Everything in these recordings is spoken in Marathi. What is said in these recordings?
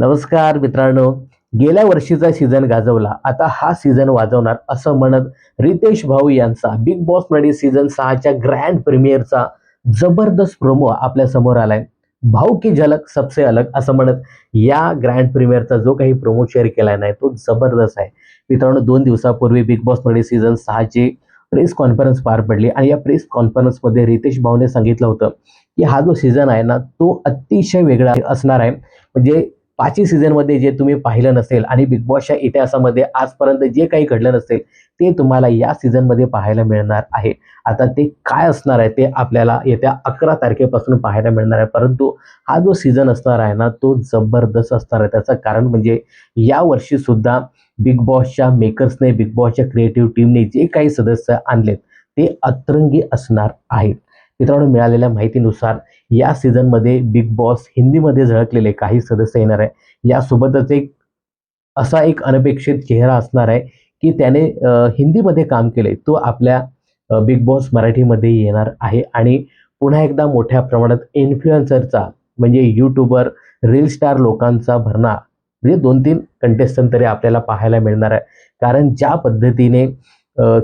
नमस्कार मित्रांनो गेल्या वर्षीचा सीझन गाजवला. आता हा सीझन वाजवणार असं म्हणत रितेश भाऊ यांचा बिग बॉस मराठी सीझन सहाच्या ग्रँड प्रीमियरचा जबरदस्त प्रोमो आपल्यासमोर आलाय. भाऊ की झलक सबसे अलग असं म्हणत या ग्रँड प्रीमियरचा जो काही प्रोमो शेअर केला नाही तो जबरदस्त आहे. मित्रांनो दोन दिवसापूर्वी बिग बॉस मराठी सीझन सहाची प्रेस कॉन्फरन्स पार पडली आणि या प्रेस कॉन्फरन्समध्ये रितेश भाऊने सांगितलं होतं की हा जो सीझन आहे ना तो अतिशय वेगळा असणार आहे. म्हणजे पाचही सीझनमध्ये जे तुम्ही पाहिलं नसेल आणि बिग बॉसच्या इतिहासामध्ये आजपर्यंत जे काही घडलं नसेल ते तुम्हाला या सीझनमध्ये पाहायला मिळणार आहे. आता ते काय असणार आहे ते आपल्याला येत्या अकरा तारखेपासून पाहायला मिळणार आहे. परंतु हा जो सीझन असणार आहे ना तो जबरदस्त असणार आहे. त्याचं कारण म्हणजे या बिग बॉसच्या मेकर्सने बिग बॉसच्या क्रिएटिव्ह टीमने जे काही सदस्य आणलेत ते अतरंगी असणार आहेत. मित्रांनो मिळालेल्या माहितीनुसार या सीझनमध्ये बिग बॉस हिंदीमध्ये झळकलेले काही सदस्य येणार आहे यासोबतच एक असा एक अनपेक्षित चेहरा असणार आहे की त्याने हिंदीमध्ये काम केले तो आपल्या बिग बॉस मराठीमध्ये येणार आहे आणि पुन्हा एकदा मोठ्या प्रमाणात इन्फ्लुएन्सरचा म्हणजे यूट्यूबर रील स्टार लोकांचा भरणा म्हणजे दोन तीन कंटेस्टंट तरी आपल्याला पाहायला मिळणार आहे. कारण ज्या पद्धतीने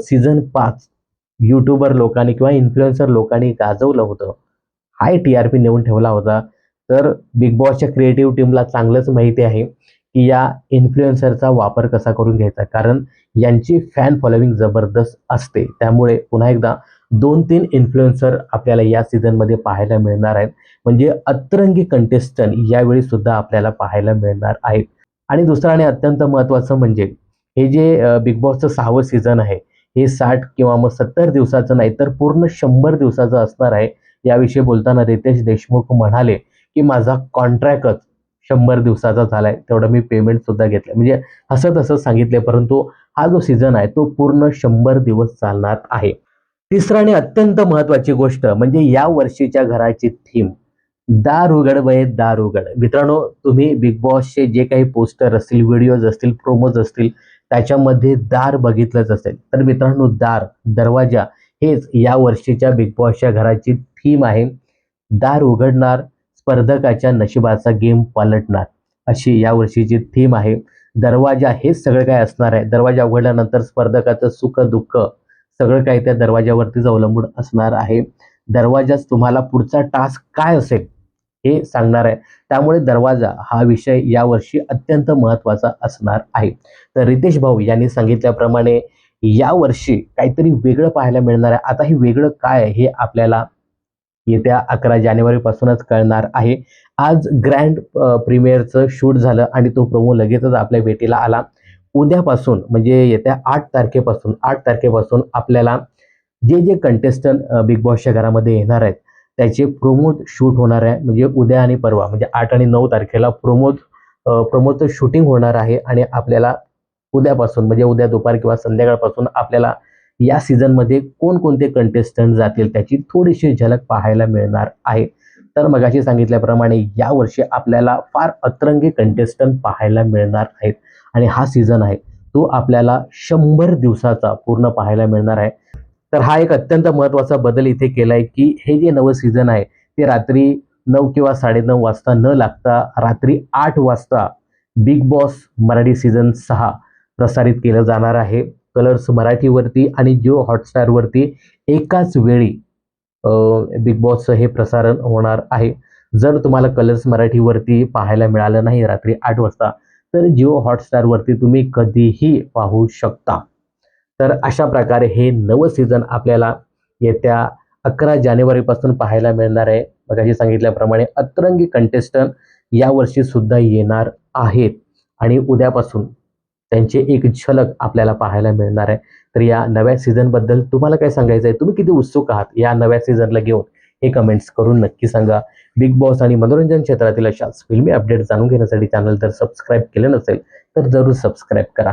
सीझन पाच यूट्यूबर लोकांनी किंवा इन्फ्लुएन्सर लोकांनी गाजवलं होतं. हाय टी आर पी नेऊन ठेवला होता. तर बिग बॉसच्या क्रिएटिव्ह टीमला चांगलंच माहिती आहे की या इन्फ्लुएन्सरचा वापर कसा करून घ्यायचा. कारण यांची फॅन फॉलोविंग जबरदस्त असते. त्यामुळे पुन्हा एकदा दोन तीन इन्फ्लुएन्सर आपल्याला या सीझनमध्ये पाहायला मिळणार आहेत. म्हणजे अतरंगी कंटेस्टंट यावेळी सुद्धा आपल्याला पाहायला मिळणार आहेत. आणि दुसरं आणि अत्यंत महत्त्वाचं म्हणजे हे जे बिग बॉसचं सहावं सीझन आहे हे साठ किंवा मग सत्तर दिवसाचं नाही तर पूर्ण शंभर दिवसाचं असणार आहे. याविषयी बोलताना रितेश देशमुख म्हणाले की माझा कॉन्ट्रॅक्टच शंभर दिवसाचा झालाय. तेवढं मी पेमेंट सुद्धा घेतलं म्हणजे असं हसत सांगितले परंतु हा जो सीझन आहे तो पूर्ण शंभर दिवस चालणार आहे. तिसरं आणि अत्यंत महत्वाची गोष्ट म्हणजे या वर्षीच्या घराची थीम दार उघड वय दार उघड मित्रांनो तुम्ही बिग बॉसचे जे काही पोस्टर असतील व्हिडिओज असतील प्रोमोज असतील त्याच्यामध्ये दार बघितलंच असेल. तर मित्रांनो दार दरवाजा हेच या वर्षीच्या बिग बॉसच्या घराची थीम आहे. दार उघडणार स्पर्धकाच्या नशिबाचा गेम पालटणार अशी या वर्षीची थीम आहे. दरवाजा हेच सगळं काय असणार आहे? दरवाजा उघडल्यानंतर स्पर्धकाचं सुख दुःख सगळं काही त्या दरवाजावरतीच अवलंबून असणार आहे. दरवाजाच तुम्हाला पुढचा टास्क काय असेल? हे सांगणार आहे. त्यामुळे दरवाजा हा विषय यावर्षी अत्यंत महत्त्वाचा असणार आहे. तर रितेश भाऊ यांनी सांगितल्याप्रमाणे यावर्षी काहीतरी वेगळं पाहायला मिळणार आहे. आता हे वेगळं काय हे आपल्याला येत्या अकरा जानेवारीपासूनच कळणार आहे. आज ग्रँड प्रीमियरचं शूट झालं आणि तो प्रोमो लगेचच आपल्या भेटीला आला. उद्यापासून म्हणजे येत्या आठ तारखेपासून आठ तारखेपासून आपल्याला जे जे कंटेस्टंट बिग बॉसच्या घरामध्ये येणार आहेत त्याचे प्रोमोद शूट होणार आहे. म्हणजे उद्या आणि परवा म्हणजे आठ आणि नऊ तारखेला प्रोमोद प्रोमोचं शूटिंग होणार आहे आणि आपल्याला उद्यापासून म्हणजे उद्या दुपार किंवा संध्याकाळपासून आपल्याला या सीझनमध्ये कोणकोणते कंटेस्टंट जातील त्याची थोडीशी झलक पाहायला मिळणार आहे. तर मगाशी सांगितल्याप्रमाणे यावर्षी आपल्याला फार अतरंगी कंटेस्टंट पाहायला मिळणार आहेत. आणि हा सीझन आहे तो आपल्याला शंभर दिवसाचा पूर्ण पाहायला मिळणार आहे. तर हा एक अत्यंत महत्त्वाचा बदल इथे केला आहे की हे जे नवं सीझन आहे ते रात्री नऊ किंवा साडेनऊ वाजता न लागता रात्री आठ वाजता बिग बॉस मराठी सीझन सहा प्रसारित केलं जाणार आहे. कलर्स मराठीवरती आणि जिओ हॉटस्टारवरती एकाच वेळी बिग बॉसचं हे प्रसारण होणार आहे. जर तुम्हाला कलर्स मराठीवरती पाहायला मिळालं नाही रात्री आठ वाजता तर जिओ हॉटस्टारवरती तुम्ही कधीही पाहू शकता. तर अशा प्रकारे हे नवं सीझन आपल्याला येत्या अकरा जानेवारीपासून पाहायला मिळणार आहे. मगाशी सांगितल्याप्रमाणे अतरंगी कंटेस्टंट यावर्षी सुद्धा येणार आहेत. आणि उद्यापासून त्यांची एक झलक आपल्याला पाहायला मिळणार आहे. तर या नव्या सीझनबद्दल तुम्हाला काय सांगायचं आहे तुम्ही किती उत्सुक आहात या नव्या सीझनला घेऊन? हे कमेंट्स करून नक्की सांगा. बिग बॉस आणि मनोरंजन क्षेत्रातील अशाच फिल्मी अपडेट जाणून घेण्यासाठी चॅनल जर सबस्क्राईब केलं नसेल तर जरूर सबस्क्राईब करा.